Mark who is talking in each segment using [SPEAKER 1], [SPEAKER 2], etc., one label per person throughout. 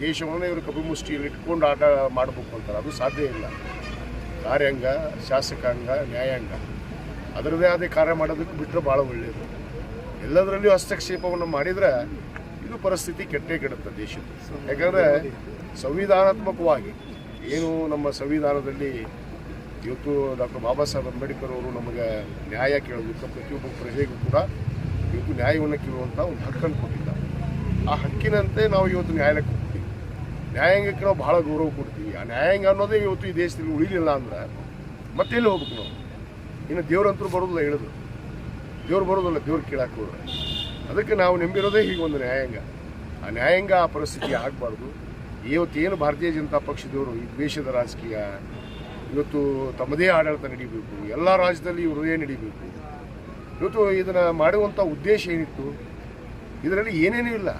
[SPEAKER 1] ದೇಶವನ್ನು ಇವರು ಕಪಿ ಮುಷ್ಟಿಯಲ್ಲಿ ಇಟ್ಕೊಂಡು ಆಟ ಮಾಡಬೇಕು ಅಂತಾರೆ. ಅದು ಸಾಧ್ಯ ಇಲ್ಲ. ಕಾರ್ಯಾಂಗ, ಶಾಸಕಾಂಗ, ನ್ಯಾಯಾಂಗ. ಅದರದೇ ಆದ ಕಾರ್ಯ ಮಾಡೋದಕ್ಕೆ ಬಿಟ್ಟರೆ ಭಾಳ ಒಳ್ಳೆಯದು ಎಲ್ಲದರಲ್ಲಿಯೂ ಹಸ್ತಕ್ಷೇಪವನ್ನು ಮಾಡಿದರೆ ಇದು ಪರಿಸ್ಥಿತಿ ಕೆಟ್ಟೇ ಕೆಡುತ್ತೆ ದೇಶದ ಯಾಕಂದರೆ ಸಂವಿಧಾನಾತ್ಮಕವಾಗಿ ಏನು ನಮ್ಮ ಸಂವಿಧಾನದಲ್ಲಿ ಇವತ್ತು ಡಾಕ್ಟರ್ ಬಾಬಾ ಸಾಹೇಬ್ ಅಂಬೇಡ್ಕರ್ ಅವರು ನಮಗೆ ನ್ಯಾಯ ಕೇಳೋದಕ್ಕೆ ಪ್ರತಿಯೊಬ್ಬ ಪ್ರಜೆಗೂ ಕೂಡ ಇವತ್ತು ನ್ಯಾಯವನ್ನು ಕೇಳುವಂಥ ಒಂದು ಹಕ್ಕನ್ನು ಕೊಟ್ಟಿದ್ದಾರೆ. ಆ ಹಕ್ಕಿನಂತೆ ನಾವು ಇವತ್ತು ನ್ಯಾಯಾಲಯಕ್ಕೆ ನ್ಯಾಯಾಂಗಕ್ಕೆ ನಾವು ಬಹಳ ಗೌರವ ಕೊಡ್ತೀವಿ. ಆ ನ್ಯಾಯಾಂಗ ಅನ್ನೋದೇ ಇವತ್ತು ಈ ದೇಶದಲ್ಲಿ ಉಳಿಲಿಲ್ಲ ಅಂದ್ರೆ ಮತ್ತೆಲ್ಲಿ ಹೋಗ್ಬೇಕು ನಾವು? ಇನ್ನು ದೇವ್ರಂತರೂ ಬರೋದಿಲ್ಲ ಹೇಳಿದ್ರು. ದೇವ್ರು ಬರೋದಿಲ್ಲ, ದೇವ್ರು ಕೇಳಕ್ಕೆ ಹೋದ್ರೆ ಅದಕ್ಕೆ ನಾವು ನಂಬಿರೋದೇ ಹೀಗೆ ಒಂದು ನ್ಯಾಯಾಂಗ. ಆ ನ್ಯಾಯಾಂಗ ಆ ಪರಿಸ್ಥಿತಿ ಆಗಬಾರ್ದು. ಇವತ್ತೇನು ಭಾರತೀಯ ಜನತಾ ಪಕ್ಷದವರು ಈ ದ್ವೇಷದ ರಾಜಕೀಯ, ಇವತ್ತು ತಮ್ಮದೇ ಆಡಳಿತ ನಡೀಬೇಕು. ಎಲ್ಲ ರಾಜ್ಯದಲ್ಲಿ ಇವರದೇ ನಡೀಬೇಕು. ಇವತ್ತು ಇದನ್ನು ಮಾಡುವಂಥ ಉದ್ದೇಶ ಏನಿತ್ತು? ಇದರಲ್ಲಿ ಏನೇನೂ ಇಲ್ಲ.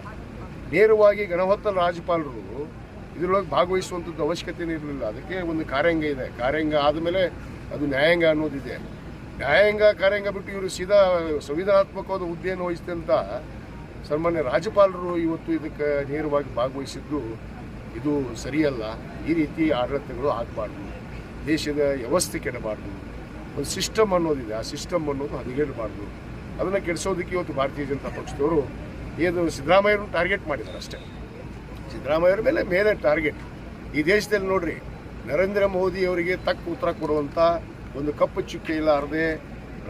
[SPEAKER 1] ನೇರವಾಗಿ ಗಣಹತ್ತ ರಾಜ್ಯಪಾಲರು ಇದರೊಳಗೆ ಭಾಗವಹಿಸುವಂಥದ್ದು ಅವಶ್ಯಕತೆನೇ ಇರಲಿಲ್ಲ. ಅದಕ್ಕೆ ಒಂದು ಕಾರ್ಯಾಂಗ ಇದೆ. ಕಾರ್ಯಾಂಗ ಆದಮೇಲೆ ಅದು ನ್ಯಾಯಾಂಗ ಅನ್ನೋದಿದೆ. ನ್ಯಾಯಾಂಗ, ಕಾರ್ಯಾಂಗ ಬಿಟ್ಟು ಇವರು ಸೀದಾ ಸಂವಿಧಾನಾತ್ಮಕವಾದ ಹುದ್ದೆಯನ್ನು ವಹಿಸಿದಂಥ ಸನ್ಮಾನ್ಯ ರಾಜ್ಯಪಾಲರು ಇವತ್ತು ಇದಕ್ಕೆ ನೇರವಾಗಿ ಭಾಗವಹಿಸಿದ್ದು, ಇದು ಸರಿಯಲ್ಲ. ಈ ರೀತಿ ಆಡಳಿತಗಳು ಆಗಬಾರ್ದು. ದೇಶದ ವ್ಯವಸ್ಥೆ ಕೆಡಬಾರ್ದು. ಒಂದು ಸಿಸ್ಟಮ್ ಅನ್ನೋದಿದೆ. ಆ ಸಿಸ್ಟಮ್ ಅನ್ನೋದು ಹದಗೆಡಬಾರ್ದು ಅದನ್ನು ಕೆಡಿಸೋದಕ್ಕೆ ಇವತ್ತು ಭಾರತೀಯ ಜನತಾ ಪಕ್ಷದವರು ಏನು ಸಿದ್ದರಾಮಯ್ಯರನ್ನು ಟಾರ್ಗೆಟ್ ಮಾಡಿದ್ದಾರೆ ಅಷ್ಟೇ. ಸಿದ್ದರಾಮಯ್ಯರ ಮೇಲೆ ಮೇಲೆ ಟಾರ್ಗೆಟ್. ಈ ದೇಶದಲ್ಲಿ ನೋಡ್ರಿ, ನರೇಂದ್ರ ಮೋದಿ ಅವರಿಗೆ ತಕ್ಕ ಉತ್ತರ ಕೊಡುವಂಥ ಒಂದು ಕಪ್ಪು ಚುಕ್ಕೆ ಇಲ್ಲಾರದೆ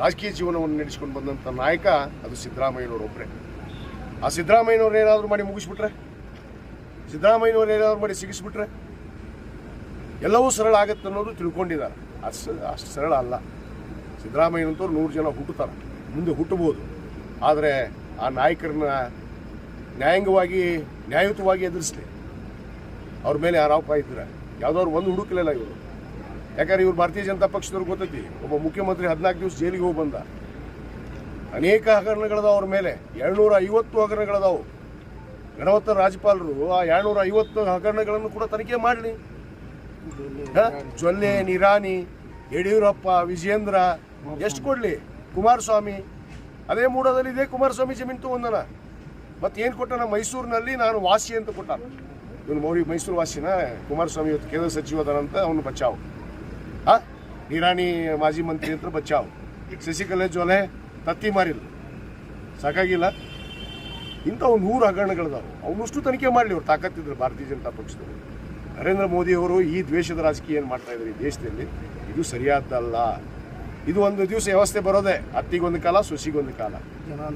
[SPEAKER 1] ರಾಜಕೀಯ ಜೀವನವನ್ನು ನಡೆಸ್ಕೊಂಡು ಬಂದಂಥ ನಾಯಕ ಅದು ಸಿದ್ದರಾಮಯ್ಯನವರೊಬ್ಬರೇ ಆ ಸಿದ್ದರಾಮಯ್ಯನವ್ರು ಏನಾದರೂ ಮಾಡಿ ಮುಗಿಸ್ಬಿಟ್ರೆ? ಸಿದ್ದರಾಮಯ್ಯನವ್ರು ಏನಾದರೂ ಮಾಡಿ ಸಿಗಿಸ್ಬಿಟ್ರೆ? ಎಲ್ಲವೂ ಸರಳ ಆಗತ್ತೆ ಅನ್ನೋದು ತಿಳ್ಕೊಂಡಿದ್ದಾರೆ. ಅಷ್ಟು ಅಷ್ಟು ಸರಳ ಅಲ್ಲ. ಸಿದ್ದರಾಮಯ್ಯನಂತವ್ರು ನೂರು ಜನ ಹುಟ್ಟುತ್ತಾರೆ. ಮುಂದೆ ಹುಟ್ಟಬೋದು. ಆದರೆ ಆ ನಾಯಕರನ್ನ ನ್ಯಾಯಾಂಗವಾಗಿ, ನ್ಯಾಯಯುತವಾಗಿ ಎದುರಿಸಲಿ. ಅವ್ರ ಮೇಲೆ ಆರೋಪ ಇದ್ರೆ. ಯಾವುದಾದ್ರು ಒಂದು ಹುಡುಕಲಿಲ್ಲ ಇವರು. ಯಾಕಂದ್ರೆ ಇವ್ರು ಭಾರತೀಯ ಜನತಾ ಪಕ್ಷದವ್ರು ಗೊತ್ತೈತಿ. ಒಬ್ಬ ಮುಖ್ಯಮಂತ್ರಿ ಹದಿನಾಲ್ಕು ದಿವಸ ಜೈಲಿಗೆ ಹೋಗಿ ಬಂದ. ಅನೇಕ ಹಗರಣಗಳದಾವ ಅವ್ರ ಮೇಲೆ. ಎರಡುನೂರ ಐವತ್ತು ಹಗರಣಗಳದಾವು. ಗಣವತ್ತ ರಾಜ್ಯಪಾಲರು ಆ ಎರಡುನೂರ ಐವತ್ತು ಹಗರಣಗಳನ್ನು ಕೂಡ ತನಿಖೆ ಮಾಡಲಿ. ಜೊಲ್ಲೆ ನಿರಾನಿ ಯಡಿಯೂರಪ್ಪ ವಿಜೇಂದ್ರ ಎಷ್ಟು ಕೊಡಲಿ? ಕುಮಾರಸ್ವಾಮಿ. ಅದೇ ಮೂಡದಲ್ಲಿ ಇದೇ ಕುಮಾರಸ್ವಾಮಿ ಜಮೀನು ತಗೊಂಡನ. ಮತ್ತೆ ಏನು ನಾನು ಮೈಸೂರಿನಲ್ಲಿ ನಾನು ವಾಸಿ ಅಂತ ಕೊಟ್ಟ ಇವನು ಮೌರಿ ಮೈಸೂರು ವಾಸಿನ? ಕುಮಾರಸ್ವಾಮಿ ಇವತ್ತು ಕೇಂದ್ರ ಸಚಿವ ಅದಾನಂತ ಅವನು ಬಚಾವ್ ಹಾ ನಿರಾಣಿ ಮಾಜಿ ಮಂತ್ರಿ ಅಂತ ಬಚಾವ್ ಶಶಿಕಲೆ ಜೋಲೆ ತತ್ತಿ ಮಾರಿಲ್ಲ ಸಾಕಾಗಿಲ್ಲ? ಇಂಥವು ನೂರು ಹಗರಣಗಳಿದಾವೆ. ಅವನಷ್ಟು ತನಿಖೆ ಮಾಡಲಿ ಅವ್ರು ತಾಕತ್ತಿದ್ರು ಭಾರತೀಯ ಜನತಾ ಪಕ್ಷದವರು. ನರೇಂದ್ರ ಮೋದಿ ಅವರು ಈ ದ್ವೇಷದ ರಾಜಕೀಯ ಏನು ಮಾಡ್ತಾ ಇದ್ದಾರೆ ಈ ದೇಶದಲ್ಲಿ? ಇದು ಸರಿಯಾದ್ದಲ್ಲ ಇದು ಒಂದು ದಿವಸ ವ್ಯವಸ್ಥೆ ಬರೋದೇ. ಅತ್ತಿಗೊಂದು ಕಾಲ ಸೊಸಿಗೊಂದು ಕಾಲ.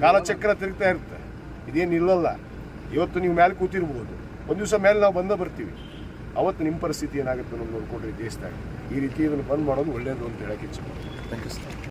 [SPEAKER 1] ಕಾಲಚಕ್ರ ತಿರುಗ್ತಾ ಇರುತ್ತೆ. ಇದೇನು ಇಲ್ಲಲ್ಲ. ಇವತ್ತು ನೀವು ಮೇಲೆ ಕೂತಿರ್ಬೋದು. ಒಂದು ದಿವಸ ಮೇಲೆ ನಾವು ಬಂದ ಬರ್ತೀವಿ. ಅವತ್ತು ನಿಮ್ಮ ಪರಿಸ್ಥಿತಿ ಏನಾಗುತ್ತೆ ಅನ್ನೋದು ನೋಡ್ಕೊಂಡ್ರಿ ದೇಶದಾಗ. ಈ ರೀತಿ ಇದನ್ನು ಬಂದ್ ಮಾಡೋದು ಒಳ್ಳೆಯದು ಅಂತ ಹೇಳಕ್ಕೆ ಇಚ್ಛೆ
[SPEAKER 2] ಥ್ಯಾಂಕ್ ಯು ಸರ್